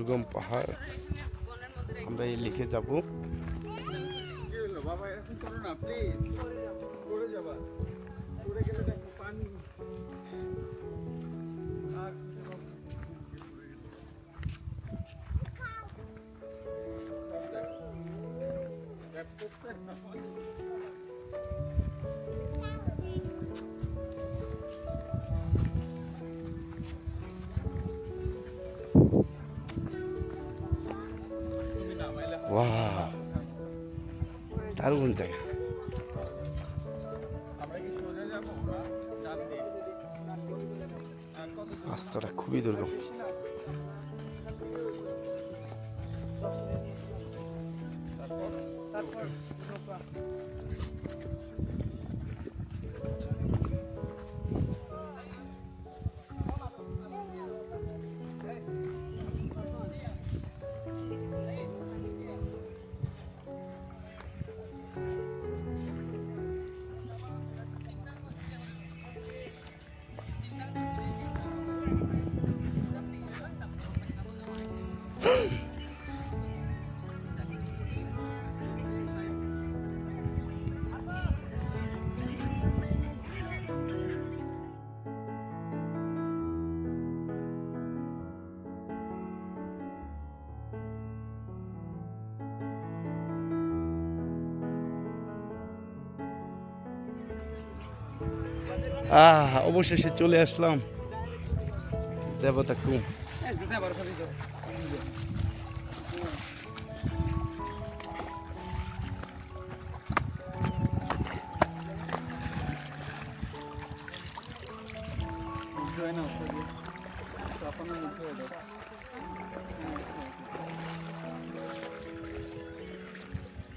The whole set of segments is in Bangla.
দুর্গম পাহাড় আমরা এই লিখে যাব। কি হলো দারুণ জায়গা? রাস্তাটা খুবই দুর্গম আহ অবশেষে চলে আসলাম দেবতা কুম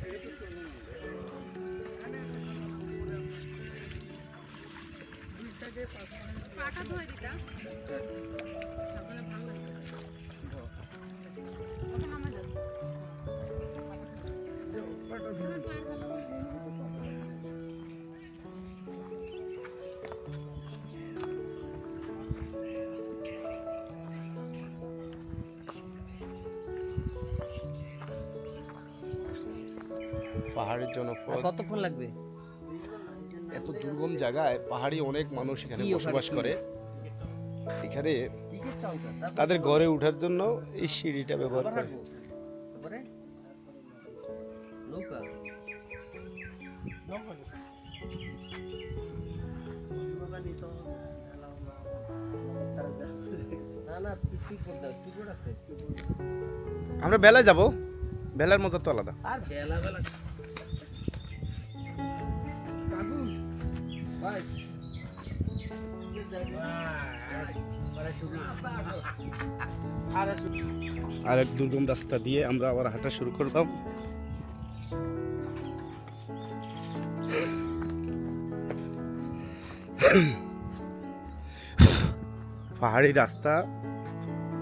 এই যেতে পাহাড়ের জনপদ কতক্ষণ লাগবে? এত দুর্গম জায়গায় পাহাড়ি অনেক মানুষ এখানে বসবাস করে। এখানে তাদের ঘরে ওঠার জন্য এই সিঁড়িটা ব্যবহার করে। আমরা বেলায় যাব। বেলার মজা তো আলাদা। আর বেলা বেলা। আর এক দুর্গম রাস্তা দিয়ে আমরা আবার হাঁটা শুরু করলাম। পাহাড়ি রাস্তা,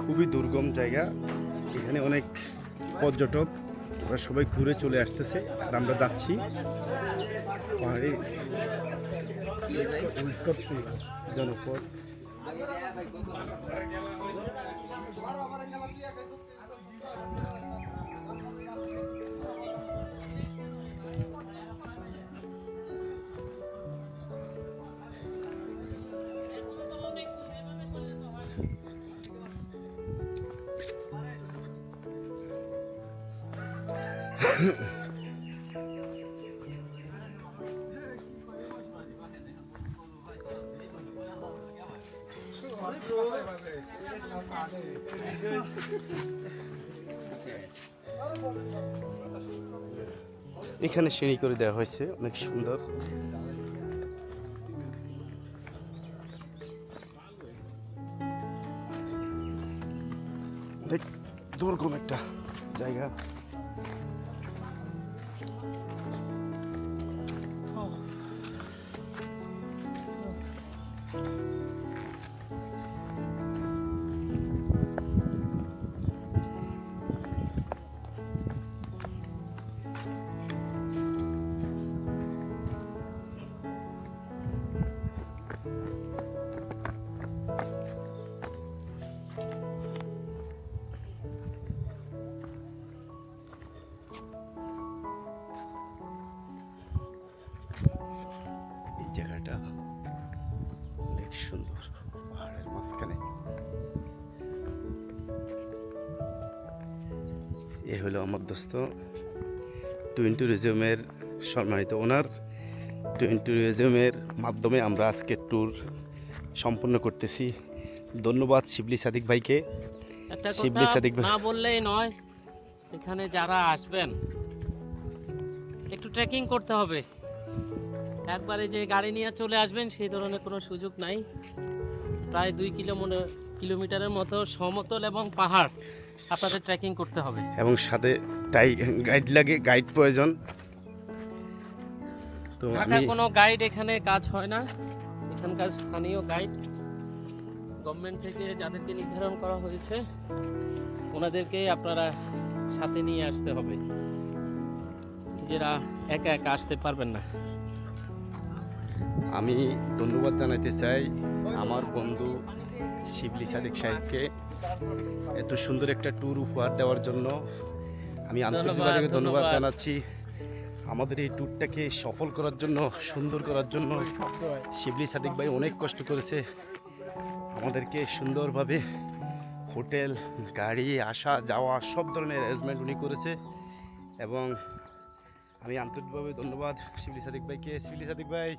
খুবই দুর্গম জায়গা। এখানে অনেক পর্যটক, ওরা সবাই ঘুরে চলে আসতেছে, আর আমরা যাচ্ছি পাহাড়ি। ವಿಜ್ಞಪ್ತಿ ಜನಪದ Yeah. এখানে সিঁড়ি করে দেওয়া হয়েছে অনেক সুন্দর। দুর্গম একটা জায়গা। জায়গাটা অনেক সুন্দর। পাহাড়ের মাঝখানে। এ হলো আমার দোস্ত। টুইন ট্যুরিজমের সম্মানিত ওনার। টুইন ট্যুরিজমের মাধ্যমে আমরা আজকে ট্যুর সম্পন্ন করতেছি। ধন্যবাদ শিবলি সাদিক ভাইকে। শিবলি সাদিক ভাই। না বললেই নয় এখানে যারা আসবেন একটু ট্রেকিং করতে হবে। একবারে যে গাড়ি নিয়ে চলে আসবেন সেই ধরনের কোনো সুযোগ নাই। প্রায় দুই কিলোমিটার কিলোমিটারের মতো সমতল এবং পাহাড় আপনাদের ট্রেকিং করতে হবে। এবং সাথে টাই গাইড লাগে গাইড প্রয়োজন। তো আমি কোনো গাইড এখানে কাজ হয় না। এখানকার স্থানীয় গাইড গভর্নমেন্ট থেকে যাদেরকে নির্ধারণ করা হয়েছে ওনাদেরকে আপনারা সাথে নিয়ে আসতে হবে। নিজেরা একা একা আসতে পারবেন না। আমি ধন্যবাদ জানাতে চাই আমার বন্ধু শিবলি সাদিক সাহেবকে এত সুন্দর একটা ট্যুর উপহার দেওয়ার জন্য। আমি আন্তরিকভাবে ধন্যবাদ। জানাচ্ছি। আমাদের এই ট্যুরটাকে সফল করার জন্য সুন্দর করার জন্য শিবলি সাদিক ভাই অনেক কষ্ট করেছে। আমাদেরকে সুন্দরভাবে হোটেল গাড়ি আসা যাওয়া সব ধরনের অ্যারেঞ্জমেন্ট উনি করেছে এবং আমি আন্তরিকভাবে ধন্যবাদ শিবলি সাদিক ভাইকে। শিবলি সাদিক ভাই